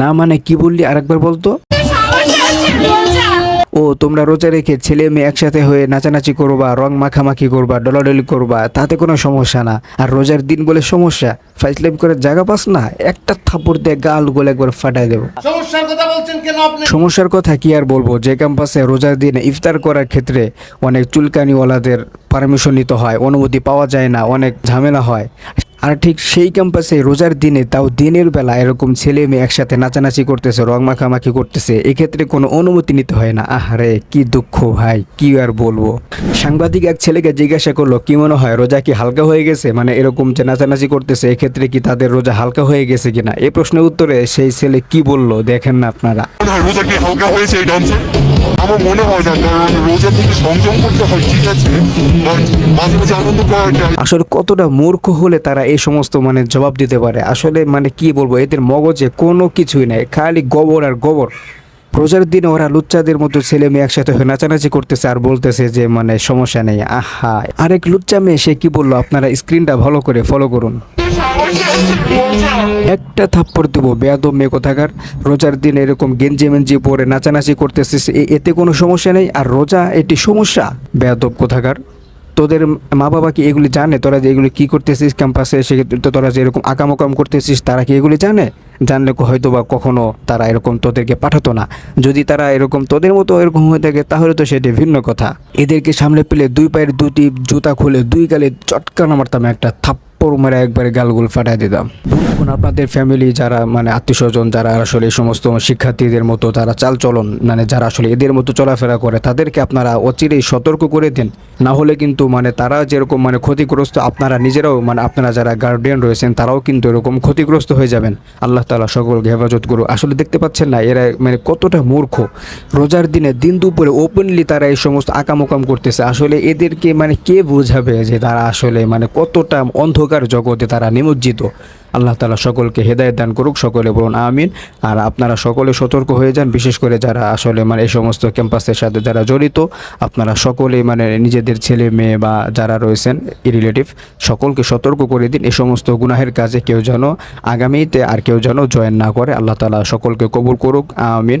না মানে কি বললি আরেকবার বলতো? ও তোমরা রোজা রেখে ছেলে মেয়ে একসাথে হয়ে নাচানাচি করবা রং মাখামাখি করবা ডলাডলি করবা তাতে কোনো সমস্যা না। আর রোজার দিন বলে সমস্যা ফাইসলাম করে জায়গা পাস না একটা থাপড় দিয়ে গাল গোলে একবার ফাটাই দেবো। সমস্যার কথা বলছেন সমস্যার কথা কি আর বলব? যে ক্যাম্পাসে রোজার দিনে ইফতার করার ক্ষেত্রে অনেক চুলকানিওয়ালাদের পারমিশন নিতে হয় অনুমতি পাওয়া যায় না অনেক ঝামেলা হয়। আর ঠিক সেই ক্যাম্পাসে রোজার দিনে তাও দিনের বেলা এরকম ছেলে মেয়ে একসাথে নাচানাচি করতেছে রং মাখামাখি করতেছে এক্ষেত্রে কোনো অনুমতি নিতে হয় না। আহারে কি দুঃখ ভাই কি আর বলব? সাংবাদিক এক ছেলেকে জিজ্ঞাসা করল কি মনে হয় রোজা কি হালকা হয়ে গেছে? মানে এরকম যে নাচানাচি করতেছে এক্ষেত্রে কি তাদের রোজা হালকা হয়ে গেছে কিনা? এ প্রশ্নের উত্তরে সেই ছেলে কি বলল দেখেন না আপনারা। রোজা কি হালকা হয়েছে এই আমার মনে হয় না কারণ রোজা থেকে সংযম করতে হয় ঠিক আছে মাঝে মাঝে আনন্দ করাটা আসলে কতটা মূর্খ হলে তারা এই সমস্ত মানে জবাব দিতে পারে। আসলে মানে কি বলব, এদের মগজে কোনো কিছুই নাই, খালি গোবর আর গোবর। রোজার দিনে ওরা লুচ্চাদের মতো ছেলে মেয়ে একসাথে হয়ে নাচানাচি করতেছে আর বলতেছে যে মানে সমস্যা নেই। আহা, আরেক লুচ্চা মেয়ে, সে কি বলল? আপনারা স্ক্রিনটা ভালো করে ফলো করুন। একটা থাপ্পড় দেবো, বেয়াদব মেয়ে কোথাকার। রোজার দিন এরকম গেঞ্জি মেঞ্জি পরে নাচানাচি করতেছিস এতে কোনো সমস্যা নেই। আর রোজা এটি সমস্যা। বেয়াদব কোথাকার? তোদের মা বাবা কি এগুলি জানে? তোরা যে এগুলি কী করতেছিস ক্যাম্পাসে সেক্ষেত্রে তো তোরা যে এরকম আকামকাম করতেছিস, তারা কি এগুলি জানে? জানলে হয়তো বা কখনও তারা এরকম তোদেরকে পাঠাতো না। যদি তারা এরকম তোদের মতো এরকম হয়ে থাকে, তাহলে তো সেটি ভিন্ন কথা। এদেরকে সামনে পেলে দুই পায়ের দুটি জুতা খুলে দুই গালে চটকানা মারতাম একটা থাপ্পড় মেরে একবারে গালগুল ফাটাই দিতাম। এখন আপনাদের ফ্যামিলি যারা মানে আত্মীয় স্বজন যারা আসলে সমস্ত শিক্ষার্থীদের মতো তারা চালচলন মানে যারা আসলে এদের মতো চলাফেরা করে, তাদেরকে আপনারা অচিরেই সতর্ক করে দিন। না হলে কিন্তু মানে তারা যেরকম মানে ক্ষতিগ্রস্ত, আপনারা নিজেরাও মানে আপনারা যারা গার্ডিয়ান রয়েছেন, তারাও কিন্তু এরকম ক্ষতিগ্রস্ত হয়ে যাবেন। আল্লাহ তালা সকলকে হেফাজত করু আসলে দেখতে পাচ্ছেন না, এরা মানে কতটা মূর্খ। রোজার দিনে দিন দুপুরে ওপেনলি তারা এই সমস্ত আকামকাম করতেছে। আসলে এদেরকে মানে কে বোঝাবে যে তারা আসলে মানে কতটা অন্ধকার জগতে তারা নিমজ্জিত। আল্লাহ তালা সকলকে হেদায়ত দান করুক, সকলে বলুন আমিন। আর আপনারা সকলে সতর্ক হয়ে যান, বিশেষ করে যারা আসলে মানে এই সমস্ত ক্যাম্পাসের সাথে যারা জড়িত, আপনারা সকলেই মানে নিজেদের ছেলে মেয়ে বা যারা রয়েছেন রিলেটিভ, সকলকে সতর্ক করে দিন। এই সমস্ত গুনাহের কাজে কেউ যেন আগামীতে আর কেউ যেন জয়েন না করে। আল্লাহ তালা সকলকে কবুল করুক, আমিন।